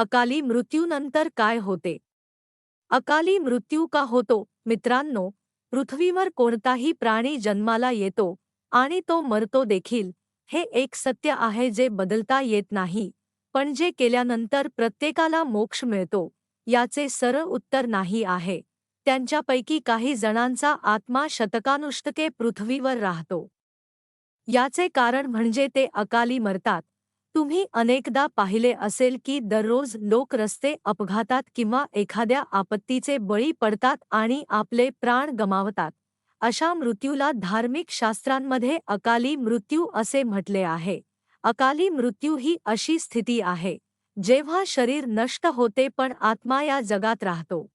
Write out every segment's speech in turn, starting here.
अकाली मृत्यूनंतर काय होते? अकाली मृत्यू का होतो? मित्रांनो पृथ्वीवर कोणताही प्राणी जन्माला येतो आणि तो मरतो देखील हे एक सत्य आहे जे बदलता येत नाही. पण जे केल्यानंतर प्रत्येकाला मोक्ष मिळतो याचे सरळ उत्तर नाही आहे. त्यांच्यापैकी काही जणांचा आत्मा शतकानुष्टके पृथ्वीवर राहतो. याचे कारण म्हणजे ते अकाली मरतात. तुम्ही अनेकदा पाहिले असेल की दररोज लोक रस्ते अपघातात किंवा एखाद्या आपत्तीचे बळी पडतात आणि आपले प्राण गमावतात. अशा मृत्यूला धार्मिक शास्त्रांमध्ये अकाली मृत्यू असे म्हटले आहे. अकाली मृत्यू ही अशी स्थिती आहे जेव्हा शरीर नष्ट होते पण आत्मा या जगात राहतो.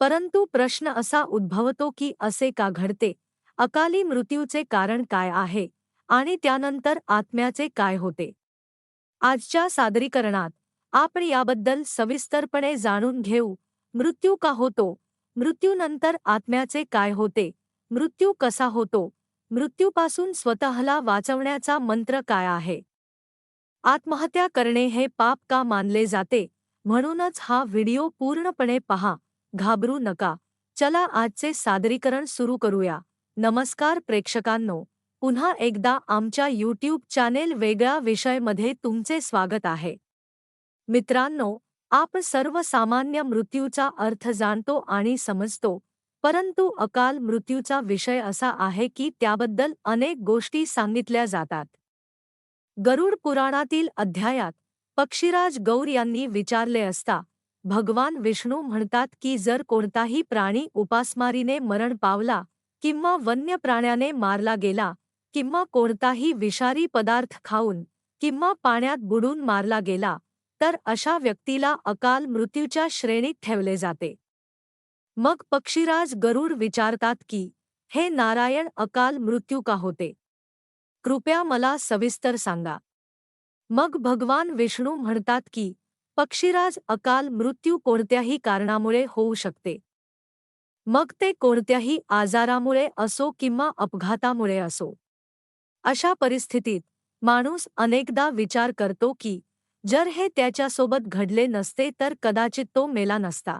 परंतु प्रश्न असा उद्भवतो की असे का घडते? अकाली मृत्यूचे कारण काय आहे? आणि त्यानंतर आत्म्याचे काय होते? आजच्या सादरीकरणात आपण याबद्दल सविस्तरपणे जाणून घेऊ. मृत्यू का होतो? मृत्यूनंतर आत्म्याचे काय होते? मृत्यू कसा होतो? मृत्यूपासून स्वतःला वाचवण्याचा मंत्र काय आहे? आत्महत्या करणे हे पाप का मानले जाते? म्हणूनच हा व्हिडिओ पूर्णपणे पहा. घाबरू नका. चला आजचे सादरीकरण सुरू करूया. नमस्कार प्रेक्षकांनो. पुन्हा एकदा आमच्या यूट्यूब चॅनेल वेगळ्या विषयमध्ये तुमचे स्वागत आहे. मित्रांनो आपण सर्वसामान्य मृत्यूचा अर्थ जाणतो आणि समजतो परंतु अकाल मृत्यूचा विषय असा आहे की त्याबद्दल अनेक गोष्टी सांगितल्या जातात. गरुड पुराणातील अध्यायात पक्षीराज गौर यांनी विचारले असता भगवान विष्णू म्हणतात की जर कोणताही प्राणी उपासमारीने मरण पावला किंवा वन्य प्राण्याने मारला गेला किंवा कोणताही विषारी पदार्थ खाऊन किंवा पाण्यात बुडून मारला गेला तर अशा व्यक्तीला अकाल मृत्यूच्या श्रेणीत ठेवले जाते. मग पक्षीराज गरुड विचारतात की हे नारायण अकाल मृत्यू का होते? कृपया मला सविस्तर सांगा. मग भगवान विष्णू म्हणतात की पक्षीराज अकाल मृत्यू कोणत्याही कारणामुळे होऊ शकते. मग ते कोणत्याही आजारामुळे असो किंवा अपघातामुळे असो. अशा परिस्थितीत माणूस अनेकदा विचार करतो की जर हे त्याच्यासोबत घडले नसते तर कदाचित तो मेला नसता.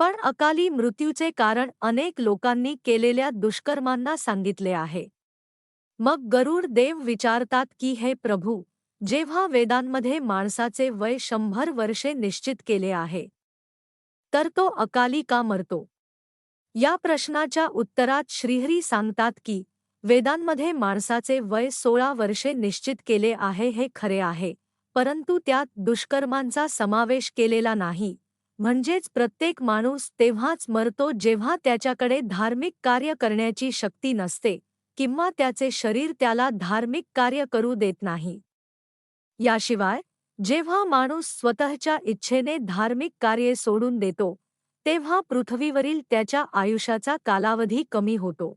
पण अकाली मृत्यूचे कारण अनेक लोकांनी केलेल्या दुष्कर्मांना सांगितले आहे. मग गरुड देव विचारतात की हे प्रभू जेव्हा वेदांमध्ये माणसाचे वय शंभर वर्षे निश्चित केले आहे तर तो अकाली का मरतो? या प्रश्नाच्या उत्तरात श्रीहरी सांगतात की वेदांमध्ये माणसाचे वय सोळा वर्षे निश्चित केले आहे हे खरे आहे परंतु त्यात दुष्कर्मांचा समावेश केलेला नाही. म्हणजेच प्रत्येक माणूस तेव्हाच मरतो जेव्हा त्याच्याकडे धार्मिक कार्य करण्याची शक्ती नसते किंवा त्याचे शरीर त्याला धार्मिक कार्य करू देत नाही. याशिवाय जेव्हा माणूस स्वतःच्या इच्छेने धार्मिक कार्ये सोडून देतो तेव्हा पृथ्वीवरील त्याच्या आयुष्याचा कालावधी कमी होतो.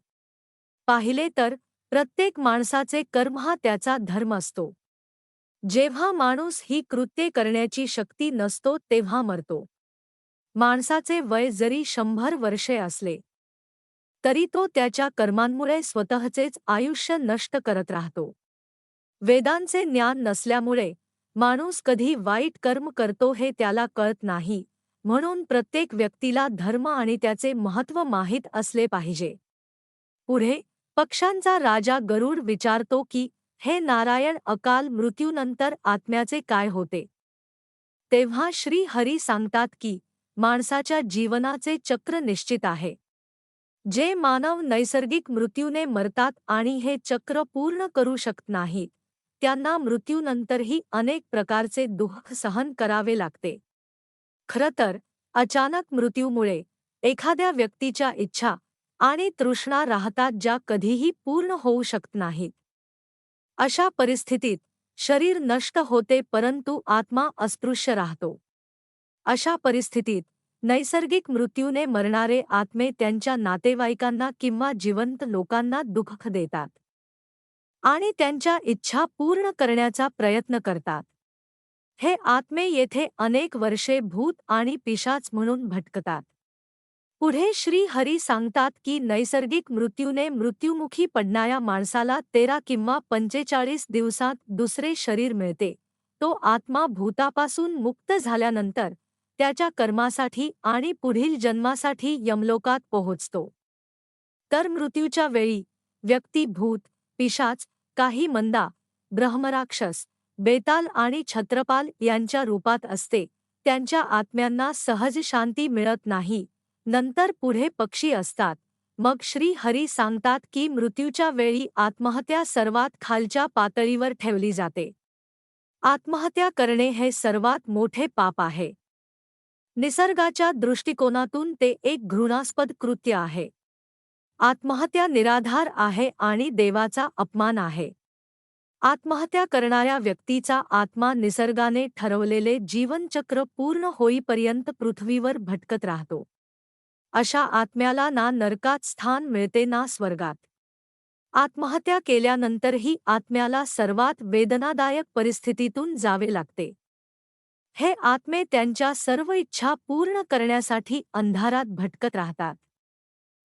पाहिले तर प्रत्येक माणसाचे कर्म हा त्याचा धर्म असतो. जेव्हा माणूस ही कृत्ये करण्याची शक्ती नसतो तेव्हा मरतो. माणसाचे वय जरी शंभर वर्षे असले तरी तो त्याच्या कर्मांमुळे स्वतःचेच आयुष्य नष्ट करत राहतो. वेदांचे ज्ञान नसल्यामुळे माणूस कधी वाईट कर्म करतो हे त्याला कळत नाही म्हणून प्रत्येक व्यक्तीला धर्म आणि त्याचे महत्त्व माहीत असले पाहिजे. पुढे पक्षांचा राजा गरुड विचारतो की हे नारायण अकाल मृत्यूनंतर आत्म्याचे काय होते? तेव्हा श्री हरी सांगतात की माणसाच्या जीवनाचे चक्र निश्चित आहे. जे मानव नैसर्गिक मृत्यूने मरतात आणि हे चक्र पूर्ण करू शकत नाहीत त्यांना मृत्यूनंतरही अनेक प्रकारचे दुःख सहन करावे लागते. खरं तर अचानक मृत्यूमुळे एखाद्या व्यक्तीच्या इच्छा आणि तृष्णा राहतात ज्या कधीही पूर्ण होऊ शकत नाहीत. अशा परिस्थितीत शरीर नष्ट होते परंतु आत्मा अस्पृश्य राहतो. अशा परिस्थितीत नैसर्गिक मृत्यूने मरणारे आत्मे त्यांच्या नातेवाईकांना किंवा जिवंत लोकांना दुःख देतात. आणि त्यांच्या इच्छा पूर्ण करण्याचा प्रयत्न करतात. हे आत्मे येथे अनेक वर्षे भूत आणि पिशाच म्हणून भटकतात. पुढे श्री हरी सांगतात की नैसर्गिक मृत्यूने मृत्युमुखी पडणाऱ्या माणसाला तेरा किंवा पंचेचाळीस दिवसात दुसरे शरीर मिळते. तो आत्मा भूतापासून मुक्त झाल्यानंतर त्याच्या कर्मासाठी आणि पुढील जन्मासाठी यमलोकात पोहोचतो. तर मृत्यूच्या वेळी व्यक्ती भूत पिशाच काही मंदा ब्रह्मराक्षस बेताल आणि छत्रपाल यांच्या रूपात असते. त्यांच्या आत्म्यांना सहज शांती मिळत नाही. नंतर पुढे पक्षी असतात. मग श्री हरी सांगतात की मृत्यूच्या वेळी आत्महत्या सर्वात खालच्या पातळीवर ठेवली जाते. आत्महत्या करणे हे सर्वात मोठे पाप आहे. निसर्गाच्या दृष्टिकोनातून ते एक घृणास्पद कृत्य आहे. आत्महत्या निराधार आहे आणि देवाचा अपमान आहे. आत्महत्या करणाऱ्या व्यक्तीचा आत्मा निसर्गाने ठरवलेले जीवनचक्र पूर्ण होईपर्यंत पृथ्वीवर भटकत राहतो. अशा आत्म्याला ना नरकात स्थान मिळते ना स्वर्गात. आत्महत्या केल्यानंतरही आत्म्याला सर्वात वेदनादायक परिस्थितीतून जावे लागते. हे आत्मे त्यांच्या सर्व इच्छा पूर्ण करण्यासाठी अंधारात भटकत राहतात.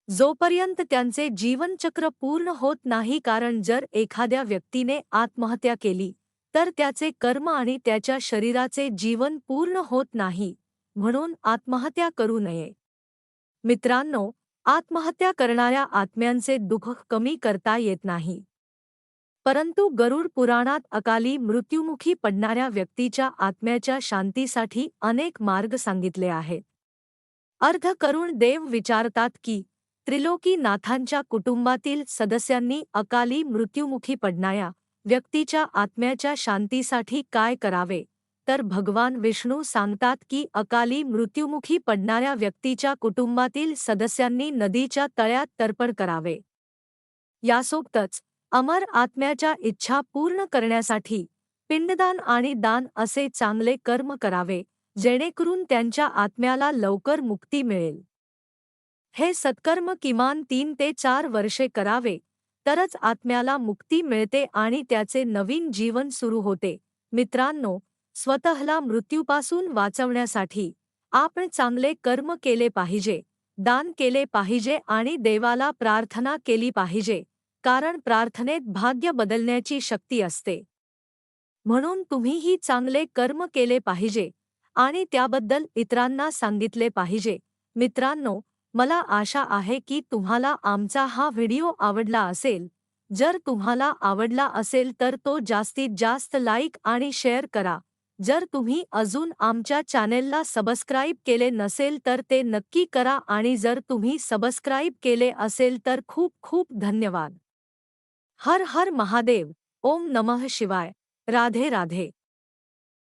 जोपर्यंत त्यांचे जीवनचक्र पूर्ण होत नाही कारण जर एखाद्या व्यक्तीने आत्महत्या केली तर त्याचे कर्म आणि त्याच्या शरीराचे जीवन पूर्ण होत नाही म्हणून आत्महत्या करू नये. मित्रांनो आत्महत्या करणाऱ्या आत्म्यांचे दुःख कमी करता येत नाही. परंतु गरुड पुराणात अकाली मृत्युमुखी पडणाऱ्या व्यक्तीच्या आत्म्याच्या शांतीसाठी अनेक मार्ग सांगितले आहेत. अर्ध करुण देव विचारतात की त्रिलोकी नाथांच्या कुटुंबातील सदस्यांनी अकाली मृत्युमुखी पडणाऱ्या व्यक्तीच्या आत्म्याच्या शांतीसाठी काय करावे? तर भगवान विष्णू सांगतात की अकाली मृत्युमुखी पडणाऱ्या व्यक्तीच्या कुटुंबातील सदस्यांनी नदीच्या तळ्यात तर्पण करावे. यासोबतच अमर आत्म्याच्या इच्छा पूर्ण करण्यासाठी पिंडदान आणि दान असे चांगले कर्म करावे जेणेकरून त्यांच्या आत्म्याला लवकर मुक्ती मिळेल. हे सत्कर्म किमान तीन ते चार वर्षे करावे तरच आत्म्याला मुक्ती मिळते आणि त्याचे नवीन जीवन सुरू होते. मित्रांनो स्वतःला मृत्यूपासून वाचवण्यासाठी आपण चांगले कर्म केले पाहिजे दान केले पाहिजे आणि देवाला प्रार्थना केली पाहिजे कारण प्रार्थनेत भाग्य बदलण्याची शक्ती असते. म्हणून तुम्हीही चांगले कर्म केले पाहिजे आणि त्याबद्दल इतरांना सांगितले पाहिजे. मित्रांनो मला आशा आहे की तुम्हाला आमचा हा व्हिडिओ आवडला असेल. जर तुम्हाला आवडला असेल तर तो जास्तीत जास्त लाईक आणि शेअर करा. जर तुम्ही अजून आमच्या चॅनेलला सबस्क्राईब केले नसेल तर ते नक्की करा आणि जर तुम्ही सबस्क्राईब केले असेल तर खूप खूप धन्यवाद. हर हर महादेव. ओम नमः शिवाय. राधे राधे.